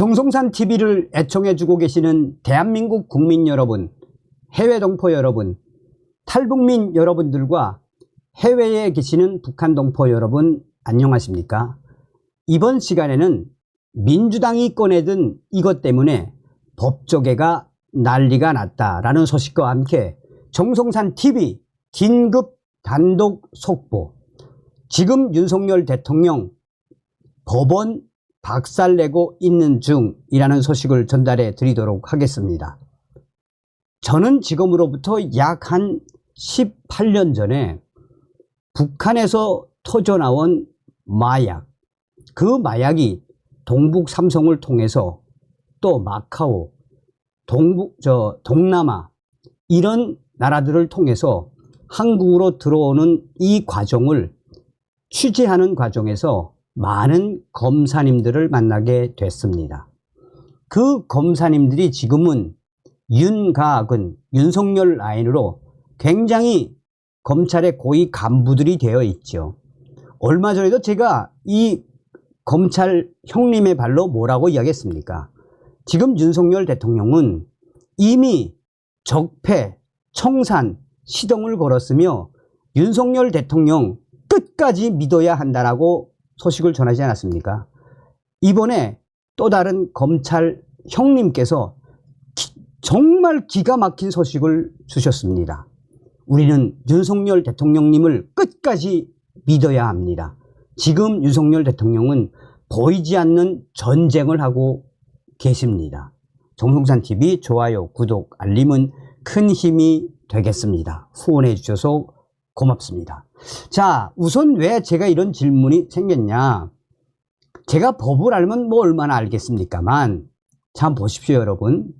정성산 TV를 애청해주고 계시는 대한민국 국민 여러분, 해외 동포 여러분, 탈북민 여러분들과 해외에 계시는 북한 동포 여러분, 안녕하십니까? 이번 시간에는 민주당이 꺼내든 이것 때문에 법조계가 난리가 났다라는 소식과 함께 정성산 TV 긴급 단독 속보. 지금 윤석열 대통령 법원 박살내고 있는 중이라는 소식을 전달해 드리도록 하겠습니다. 저는 지금으로부터 약 한 18년 전에 북한에서 터져 나온 마약, 그 마약이 동북 삼성을 통해서 또 마카오, 동북, 저, 동남아, 이런 나라들을 통해서 한국으로 들어오는 이 과정을 취재하는 과정에서 많은 검사님들을 만나게 됐습니다. 그 검사님들이 지금은 윤가근, 윤석열 라인으로 굉장히 검찰의 고위 간부들이 되어 있죠. 얼마 전에도 제가 이 검찰 형님의 발로 뭐라고 이야기했습니까? 지금 윤석열 대통령은 이미 적폐, 청산, 시동을 걸었으며 윤석열 대통령 끝까지 믿어야 한다라고 소식을 전하지 않았습니까? 이번에 또 다른 검찰 형님께서 기- 정말 기가 막힌 소식을 주셨습니다. 우리는 윤석열 대통령님을 끝까지 믿어야 합니다. 지금 윤석열 대통령은 보이지 않는 전쟁을 하고 계십니다. 정성산 TV 좋아요, 구독, 알림은 큰 힘이 되겠습니다. 후원해 주셔서 고맙습니다. 자, 우선 왜 제가 이런 질문이 생겼냐? 제가 법을 알면 뭐 얼마나 알겠습니까만, 참 보십시오, 여러분.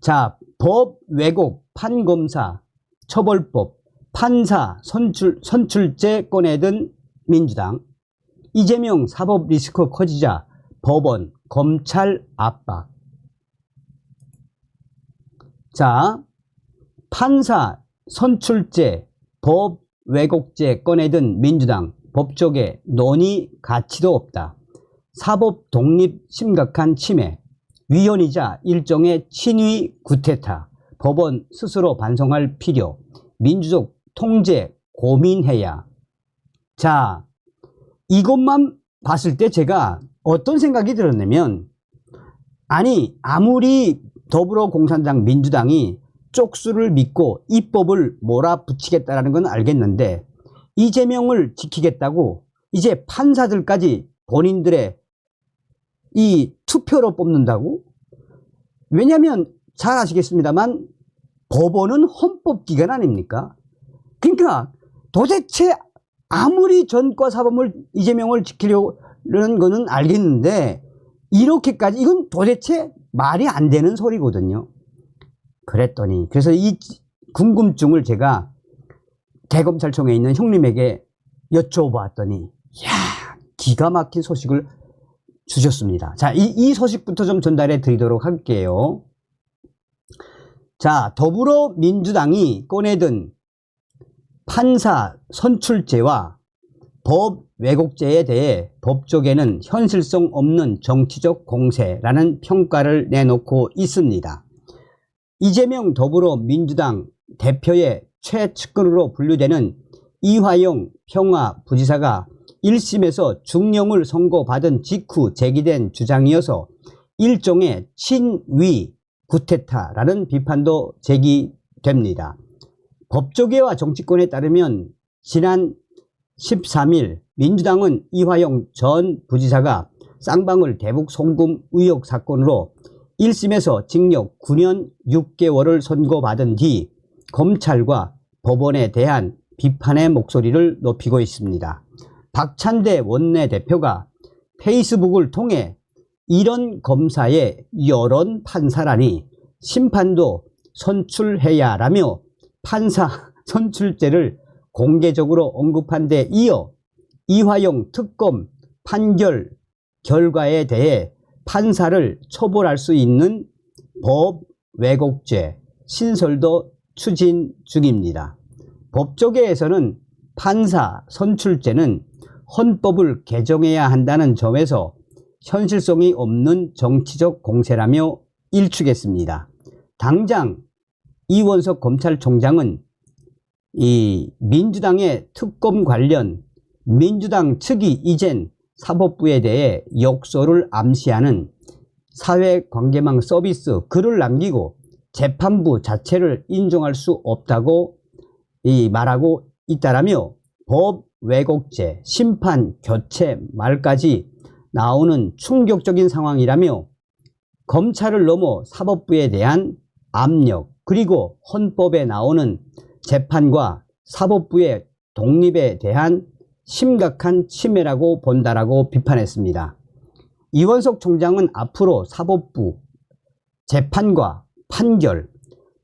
자, 법, 왜곡, 판검사, 처벌법, 판사, 선출, 선출제 꺼내든 민주당, 이재명 사법 리스크 커지자 법원, 검찰 압박. 자, 판사, 선출제, 법, 왜곡죄 꺼내든 민주당, 법조계 논의 가치도 없다. 사법 독립 심각한 침해, 위헌이자 일종의 친위 구태타, 법원 스스로 반성할 필요, 민주적 통제 고민해야. 자, 이것만 봤을 때 제가 어떤 생각이 들었냐면, 아니, 아무리 더불어공산당 민주당이 쪽수를 믿고 입법을 몰아붙이겠다라는 건 알겠는데 이재명을 지키겠다고 이제 판사들까지 본인들의 이 투표로 뽑는다고? 왜냐하면 잘 아시겠습니다만 법원은 헌법기관 아닙니까? 그러니까 도대체 아무리 전과 사범을 이재명을 지키려는 거는 알겠는데 이렇게까지 이건 도대체 말이 안 되는 소리거든요. 그랬더니 그래서 이 궁금증을 제가 대검찰청에 있는 형님에게 여쭤봤더니 야 기가 막힌 소식을 주셨습니다. 자, 이, 이 소식부터 좀 전달해 드리도록 할게요. 자, 더불어민주당이 꺼내든 판사 선출제와 법 왜곡죄에 대해 법조계는 현실성 없는 정치적 공세라는 평가를 내놓고 있습니다. 이재명 더불어민주당 대표의 최측근으로 분류되는 이화영 평화부지사가 1심에서 중령을 선고받은 직후 제기된 주장이어서 일종의 친위 구테타라는 비판도 제기됩니다. 법조계와 정치권에 따르면 지난 13일 민주당은 이화영 전 부지사가 쌍방울 대북 송금 의혹 사건으로 1심에서 징역 9년 6개월을 선고받은 뒤 검찰과 법원에 대한 비판의 목소리를 높이고 있습니다. 박찬대 원내대표가 페이스북을 통해 이런 검사의 여론 판사라니 심판도 선출해야 라며 판사 선출제를 공개적으로 언급한 데 이어 이화영 특검 판결 결과에 대해 판사를 처벌할 수 있는 법 왜곡죄 신설도 추진 중입니다. 법조계에서는 판사 선출제는 헌법을 개정해야 한다는 점에서 현실성이 없는 정치적 공세라며 일축했습니다. 당장 이원석 검찰총장은 이 민주당의 특검 관련 민주당 측이 이젠 사법부에 대해 욕설을 암시하는 사회관계망 서비스 글을 남기고 재판부 자체를 인정할 수 없다고 이 말하고 있다라며 법 왜곡죄, 심판 교체 말까지 나오는 충격적인 상황이라며 검찰을 넘어 사법부에 대한 압력 그리고 헌법에 나오는 재판과 사법부의 독립에 대한 심각한 침해라고 본다라고 비판했습니다. 이원석 총장은 앞으로 사법부 재판과 판결,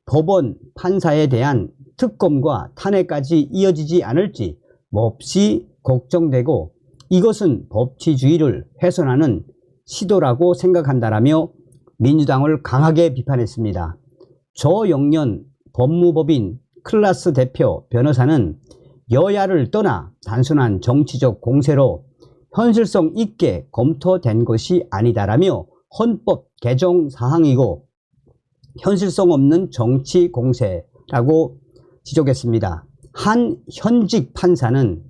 법원 판사에 대한 특검과 탄핵까지 이어지지 않을지 몹시 걱정되고 이것은 법치주의를 훼손하는 시도라고 생각한다라며 민주당을 강하게 비판했습니다. 조영년 법무법인 클라스 대표 변호사는 여야를 떠나 단순한 정치적 공세로 현실성 있게 검토된 것이 아니다라며 헌법 개정 사항이고 현실성 없는 정치 공세라고 지적했습니다. 한 현직 판사는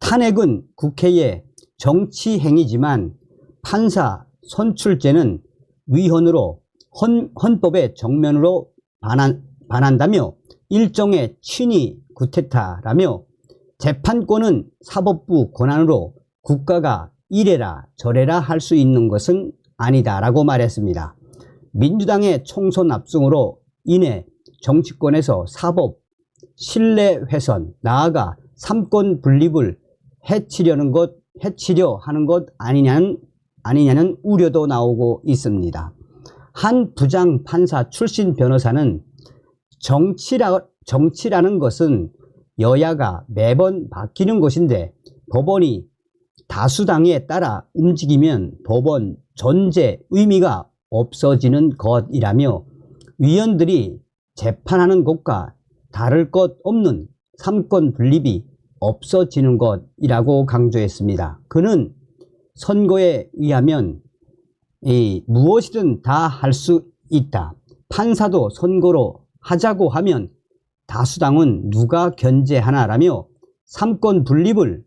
탄핵은 국회의 정치 행위지만 판사 선출제는 위헌으로 헌, 헌법의 정면으로 반한, 반한다며 일종의 친위 구테타라며 재판권은 사법부 권한으로 국가가 이래라 저래라 할 수 있는 것은 아니다라고 말했습니다. 민주당의 총선 압승으로 인해 정치권에서 사법, 신뢰 훼손, 나아가 삼권 분립을 해치려는 것, 해치려 하는 것 아니냐는, 아니냐는 우려도 나오고 있습니다. 한 부장 판사 출신 변호사는 정치라, 정치라는 것은 여야가 매번 바뀌는 것인데 법원이 다수당에 따라 움직이면 법원 존재 의미가 없어지는 것이라며 위원들이 재판하는 것과 다를 것 없는 삼권 분립이 없어지는 것이라고 강조했습니다. 그는 선거에 의하면 이 무엇이든 다 할 수 있다. 판사도 선거로 하자고 하면 다수당은 누가 견제하나라며 삼권 분립을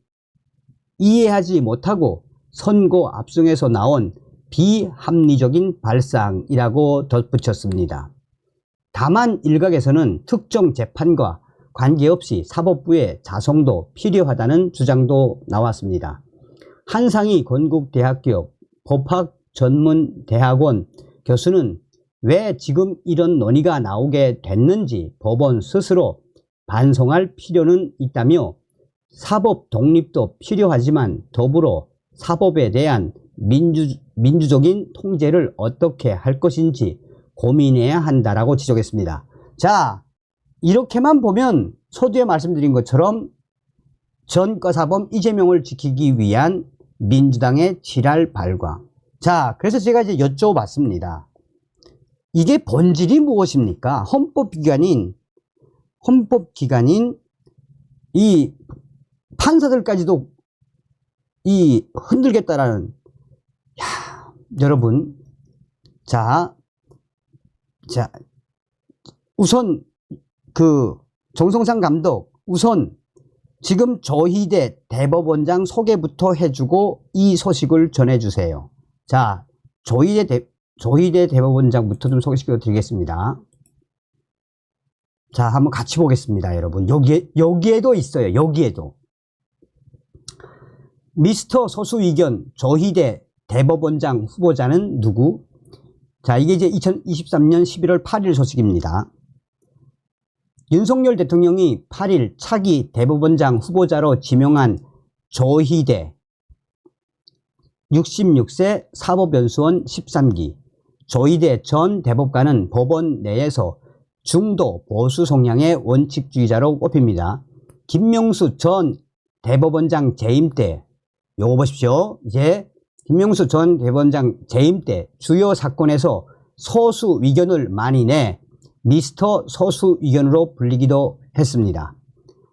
이해하지 못하고 선거 압승에서 나온 비합리적인 발상이라고 덧붙였습니다. 다만 일각에서는 특정 재판과 관계없이 사법부의 자성도 필요하다는 주장도 나왔습니다. 한상희 건국대학교 법학전문대학원 교수는 왜 지금 이런 논의가 나오게 됐는지 법원 스스로 반성할 필요는 있다며 사법 독립도 필요하지만 더불어 사법에 대한 민주, 민주적인 통제를 어떻게 할 것인지 고민해야 한다라고 지적했습니다. 자, 이렇게만 보면 초두에 말씀드린 것처럼 전과사범 이재명을 지키기 위한 민주당의 지랄 발광. 자, 그래서 제가 이제 여쭤봤습니다. 이게 본질이 무엇입니까? 헌법기관인, 헌법기관인 이 판사들까지도 이 흔들겠다라는, 야, 여러분. 자, 자, 우선 그 정성상 감독, 우선 지금 조희대 대법원장 소개부터 해주고 이 소식을 전해주세요. 자, 조희대 대, 조희대 대법원장부터 좀 소개시켜 드리겠습니다. 자, 한번 같이 보겠습니다, 여러분. 여기에, 여기에도 있어요, 여기에도. 미스터 소수 의견 조희대 대법원장 후보자는 누구? 자, 이게 이제 2023년 11월 8일 소식입니다. 윤석열 대통령이 8일 차기 대법원장 후보자로 지명한 조희대 66세 사법연수원 13기 조희대 전 대법관은 법원 내에서 중도 보수 성향의 원칙주의자로 꼽힙니다. 김명수 전 대법원장 재임 때 요거 보십시오. 이제 김명수 전 대법원장 재임 때 주요 사건에서 소수 의견을 많이 내 미스터 소수 의견으로 불리기도 했습니다.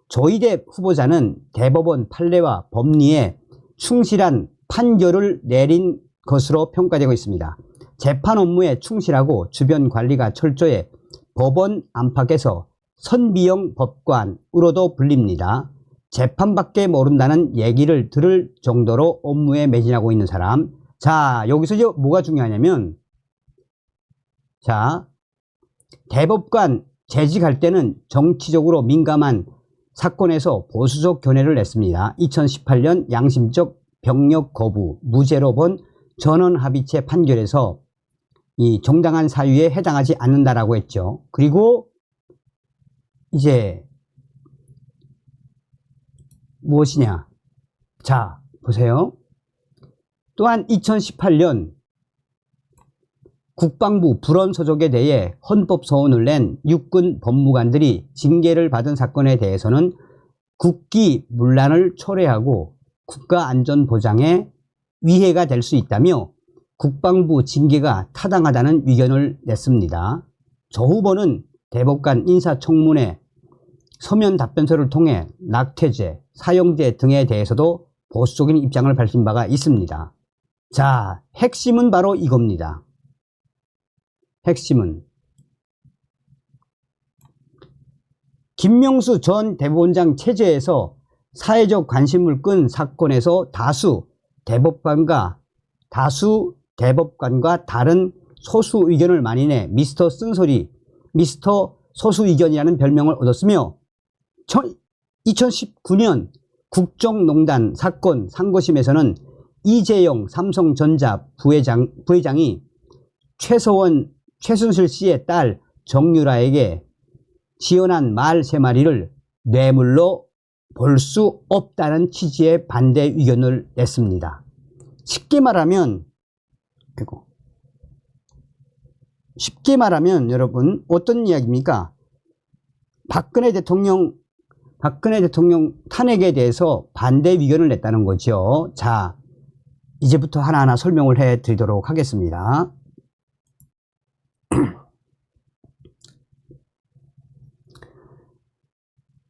조희대 후보자는 대법원 판례와 법리에 충실한 판결을 내린 것으로 평가되고 있습니다. 재판 업무에 충실하고 주변 관리가 철저해 법원 안팎에서 선비형 법관으로도 불립니다. 재판밖에 모른다는 얘기를 들을 정도로 업무에 매진하고 있는 사람. 자, 여기서 이제 뭐가 중요하냐면, 자, 대법관 재직할 때는 정치적으로 민감한 사건에서 보수적 견해를 냈습니다. 2018년 양심적 병력 거부, 무죄로 본 전원 합의체 판결에서 이 정당한 사유에 해당하지 않는다라고 했죠. 그리고 이제 무엇이냐? 자, 보세요. 또한 2018년 국방부 불원 서적에 대해 헌법 소원을 낸 육군 법무관들이 징계를 받은 사건에 대해서는 국기 문란을 초래하고 국가 안전 보장에 위해가 될 수 있다며 국방부 징계가 타당하다는 의견을 냈습니다. 조 후보는 대법관 인사청문회 서면 답변서를 통해 낙태죄, 사형제 등에 대해서도 보수적인 입장을 밝힌 바가 있습니다. 자, 핵심은 바로 이겁니다. 핵심은 김명수 전 대법원장 체제에서 사회적 관심을 끈 사건에서 다수 대법관과 다수 대법관과 다른 소수 의견을 만인해 미스터 쓴소리, 미스터 소수 의견이라는 별명을 얻었으며 2019년 국정농단 사건 상고심에서는 이재용 삼성전자 부회장, 부회장이 최서원, 최순실 씨의 딸 정유라에게 지원한 말 세 마리를 뇌물로 볼 수 없다는 취지의 반대 의견을 냈습니다. 쉽게 말하면, 아이고. 쉽게 말하면 여러분 어떤 이야기입니까? 박근혜 대통령 박근혜 대통령 탄핵에 대해서 반대 의견을 냈다는 거죠. 자, 이제부터 하나하나 설명을 해 드리도록 하겠습니다.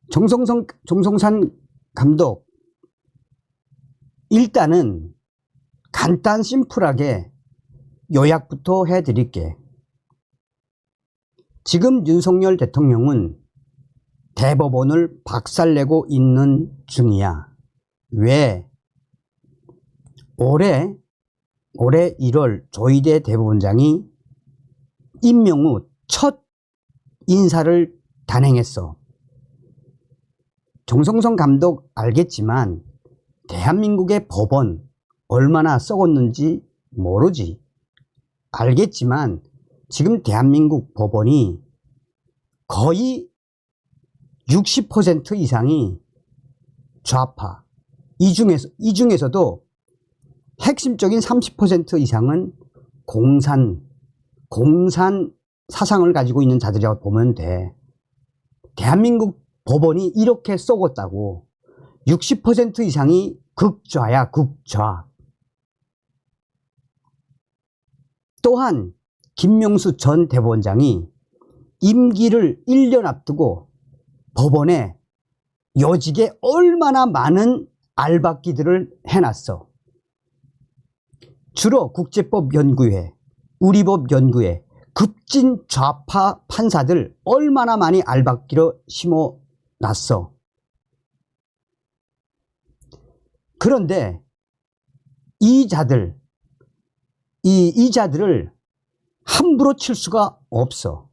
정성성, 정성산 감독, 일단은 간단 심플하게 요약부터 해 드릴게. 지금 윤석열 대통령은 대법원을 박살내고 있는 중이야. 왜? 올해, 올해 1월 조희대 대법원장이 임명 후 첫 인사를 단행했어. 정성성 감독 알겠지만 대한민국의 법원 얼마나 썩었는지 모르지. 알겠지만 지금 대한민국 법원이 거의 60% 이상이 좌파. 이 중에서, 이 중에서도 핵심적인 30% 이상은 공산, 공산 사상을 가지고 있는 자들이라고 보면 돼. 대한민국 법원이 이렇게 썩었다고 60% 이상이 극좌야, 극좌. 또한 김명수 전 대법원장이 임기를 1년 앞두고 법원에 요직에 얼마나 많은 알박기들을 해놨어. 주로 국제법 연구회, 우리법 연구회, 급진 좌파 판사들 얼마나 많이 알박기로 심어 놨어. 그런데 이 자들, 이, 이 자들을 함부로 칠 수가 없어.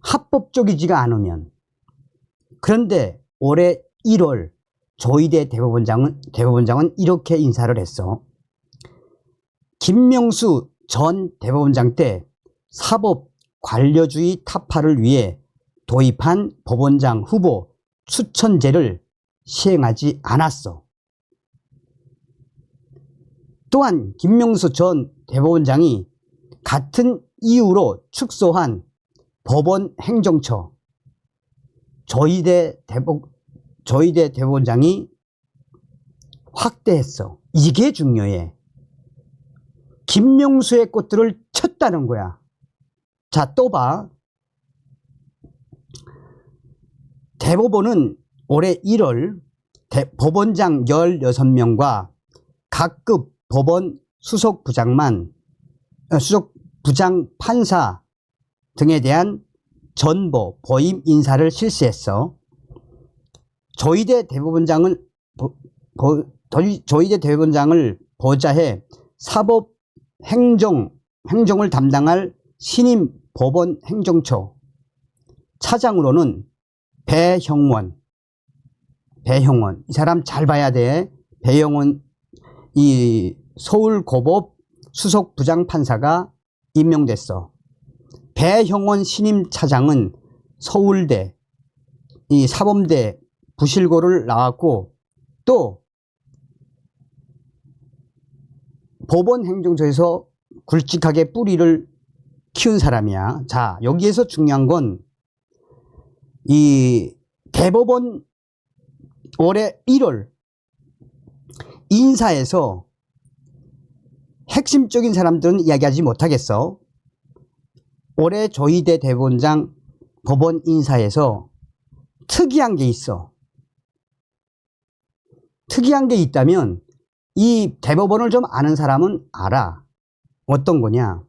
합법적이지가 않으면. 그런데 올해 1월 조희대 대법원장은, 대법원장은 이렇게 인사를 했어. 김명수 전 대법원장 때 사법 관료주의 타파를 위해 도입한 법원장 후보 추천제를 시행하지 않았어. 또한 김명수 전 대법원장이 같은 이유로 축소한 법원 행정처 조희대 대법 조희대 대법원장이 확대했어. 이게 중요해. 김명수의 꽃들을 쳤다는 거야. 자, 또 봐. 대법원은 올해 1월 대, 법원장 16명과 각급 법원 수석 부장만 어, 수석 부장 판사 등에 대한 전보 보임 인사를 실시했어. 조희대 대법원장은 보- 보- 더- 조희대 대법원장을 보좌해 사법 행정 행정을 담당할 신임 법원 행정처. 차장으로는 배형원. 배형원. 이 사람 잘 봐야 돼. 배형원 이 서울고법 수석 부장 판사가 임명됐어 배형원 신임 차장은 서울대 이 사범대 부실고를 나왔고 또 법원 행정처에서 굵직하게 뿌리를 키운 사람이야. 자, 여기에서 중요한 건 이 대법원 올해 1월 인사에서 핵심적인 사람들은 이야기하지 못하겠어. 올해 조희대 대법원장 법원 인사에서 특이한 게 있어. 특이한 게 있다면 이 대법원을 좀 아는 사람은 알아. 어떤 거냐.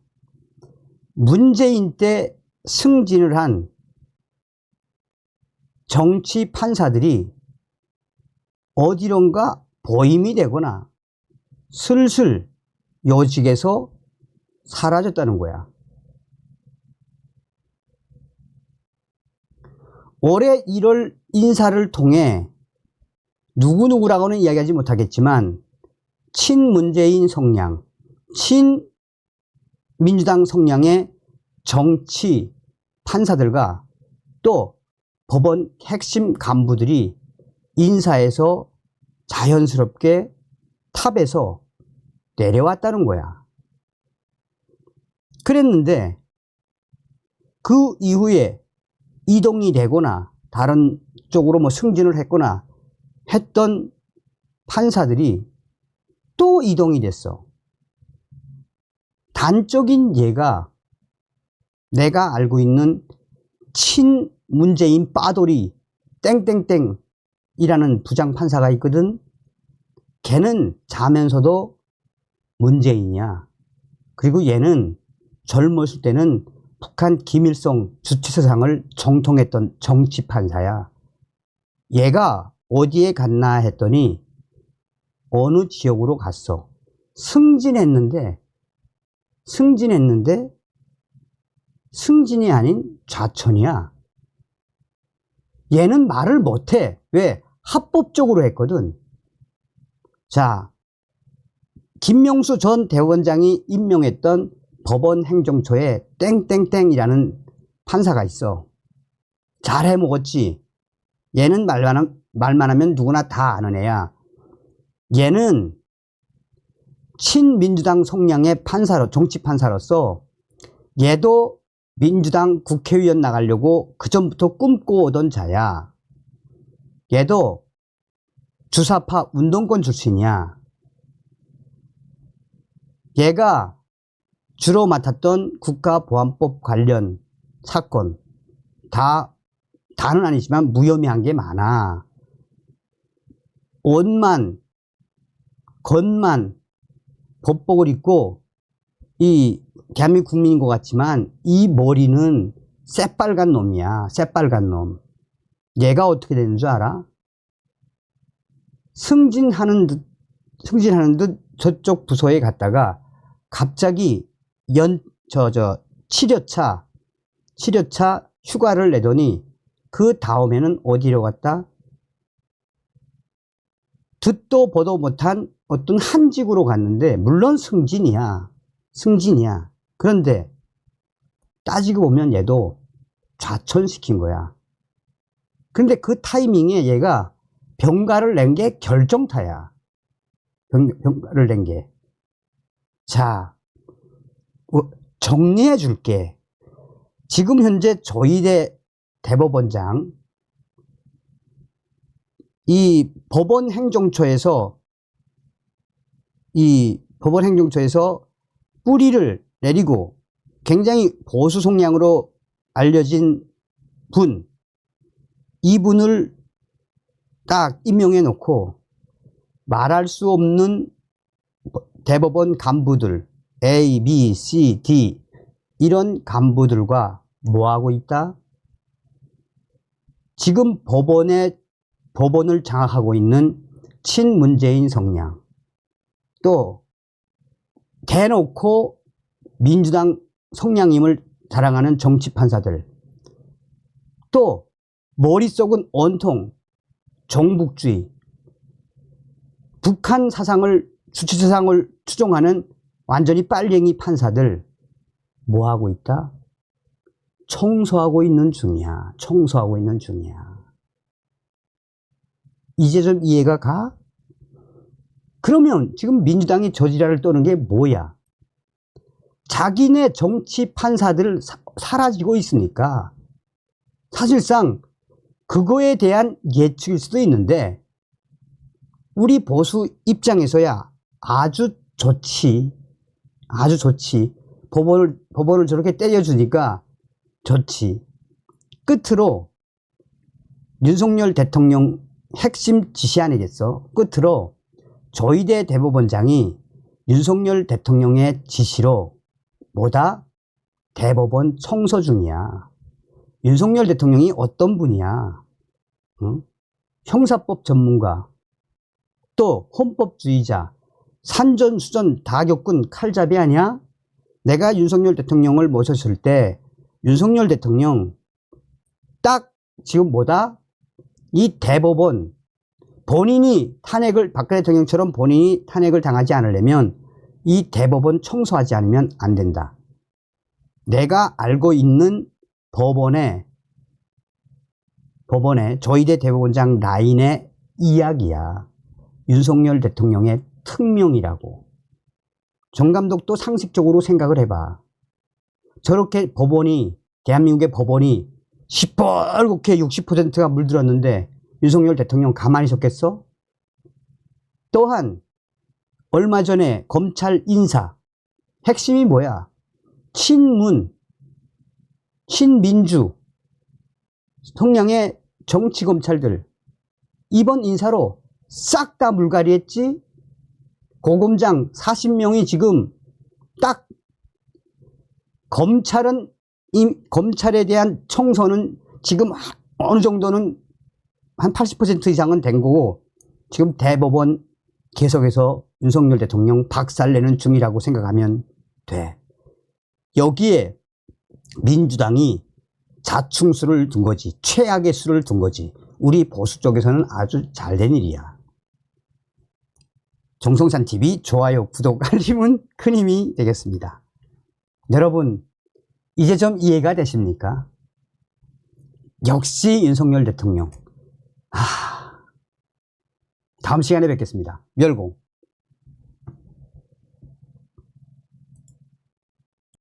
문재인 때 승진을 한 정치 판사들이 어디론가 보임이 되거나 슬슬 요직에서 사라졌다는 거야. 올해 1월 인사를 통해 누구누구라고는 이야기하지 못하겠지만 친문재인 성향, 친민주당 성향의 정치 판사들과 또 법원 핵심 간부들이 인사에서 자연스럽게 탑에서 내려왔다는 거야. 그랬는데 그 이후에 이동이 되거나 다른 쪽으로 뭐 승진을 했거나 했던 판사들이 또 이동이 됐어. 단적인 예가 내가 알고 있는 친 문재인 빠돌이 땡땡땡이라는 부장 판사가 있거든. 걔는 자면서도 문재인이야. 그리고 얘는 젊었을 때는 북한 김일성 주체사상을 정통했던 정치 판사야. 얘가 어디에 갔나 했더니 어느 지역으로 갔어. 승진했는데, 승진했는데, 승진이 아닌 좌천이야. 얘는 말을 못해. 왜? 합법적으로 했거든. 자, 김명수 전 대원장이 임명했던 법원 행정처에 땡땡땡이라는 판사가 있어. 잘 해 먹었지. 얘는 말만, 함- 말만 하면 누구나 다 아는 애야. 얘는 친민주당 성향의 판사로, 정치 판사로서 얘도 민주당 국회의원 나가려고 그전부터 꿈꿔오던 자야. 얘도 주사파 운동권 출신이야. 얘가 주로 맡았던 국가보안법 관련 사건 다 다는 아니지만 무혐의한 게 많아. 옷만 겉만 법복을 입고 이 대한민국 국민인 것 같지만 이 머리는 새빨간 놈이야. 새빨간 놈. 얘가 어떻게 되는 줄 알아? 승진하는 듯 승진하는 듯 저쪽 부서에 갔다가 갑자기 연 저 저 7여차 7여차 휴가를 내더니 그 다음에는 어디로 갔다? 듣도 보도 못한 어떤 한직으로 갔는데 물론 승진이야. 승진이야. 그런데 따지고 보면 얘도 좌천시킨 거야. 근데 그 타이밍에 얘가 병가를 낸 게 결정타야. 병, 병가를 낸 게. 자, 어, 정리해 줄게. 지금 현재 조희대 대법원장, 이 법원 행정처에서, 이 법원 행정처에서 뿌리를 내리고 굉장히 보수 성향으로 알려진 분, 이분을 딱 임명해 놓고 말할 수 없는 대법원 간부들 A, B, C, D 이런 간부들과 뭐하고 있다? 지금 법원에 법원을 장악하고 있는 친문재인 성향 또 대놓고 민주당 성향임을 자랑하는 정치 판사들 또 머릿속은 온통 정북주의 북한 사상을 주체 사상을 추종하는 완전히 빨갱이 판사들 뭐 하고 있다? 청소하고 있는 중이야. 청소하고 있는 중이야. 이제 좀 이해가 가? 그러면 지금 민주당이 저지랄을 떠는 게 뭐야? 자기네 정치 판사들 사- 사라지고 있으니까 사실상 그거에 대한 예측일 수도 있는데 우리 보수 입장에서야 아주 좋지. 아주 좋지. 법원을, 법원을 저렇게 때려주니까 좋지. 끝으로 윤석열 대통령 핵심 지시 아니겠어? 끝으로 조희대 대법원장이 윤석열 대통령의 지시로 뭐다? 대법원 청소 중이야. 윤석열 대통령이 어떤 분이야? 응? 형사법 전문가, 또 헌법주의자, 산전수전 다 겪은 칼잡이 아니야? 내가 윤석열 대통령을 모셨을 때 윤석열 대통령 딱 지금 뭐다? 이 대법원 본인이 탄핵을 박근혜 대통령처럼 본인이 탄핵을 당하지 않으려면 이 대법원 청소하지 않으면 안 된다. 내가 알고 있는 법원의 법원의 조희대 대법원장 라인의 이야기야. 윤석열 대통령의 특명이라고. 정 감독도 상식적으로 생각을 해봐. 저렇게 법원이, 대한민국의 법원이 시뻘겋게 60%가 물들었는데 윤석열 대통령 가만히 있었겠어? 또한 얼마 전에 검찰 인사 핵심이 뭐야? 친문, 친민주 성향의 정치 검찰들 이번 인사로 싹 다 물갈이 했지? 고검장 40명이 지금 딱 검찰은 이 검찰에 대한 청소는 지금 하- 어느 정도는 한 80% 이상은 된 거고 지금 대법원 계속해서 윤석열 대통령 박살내는 중이라고 생각하면 돼. 여기에 민주당이 자충수를 둔 거지. 최악의 수를 둔 거지. 우리 보수 쪽에서는 아주 잘 된 일이야. 정성산 TV 좋아요, 구독, 알림은 큰 힘이 되겠습니다. 여러분, 이제 좀 이해가 되십니까? 역시 윤석열 대통령. 아, 다음 시간에 뵙겠습니다. 멸공.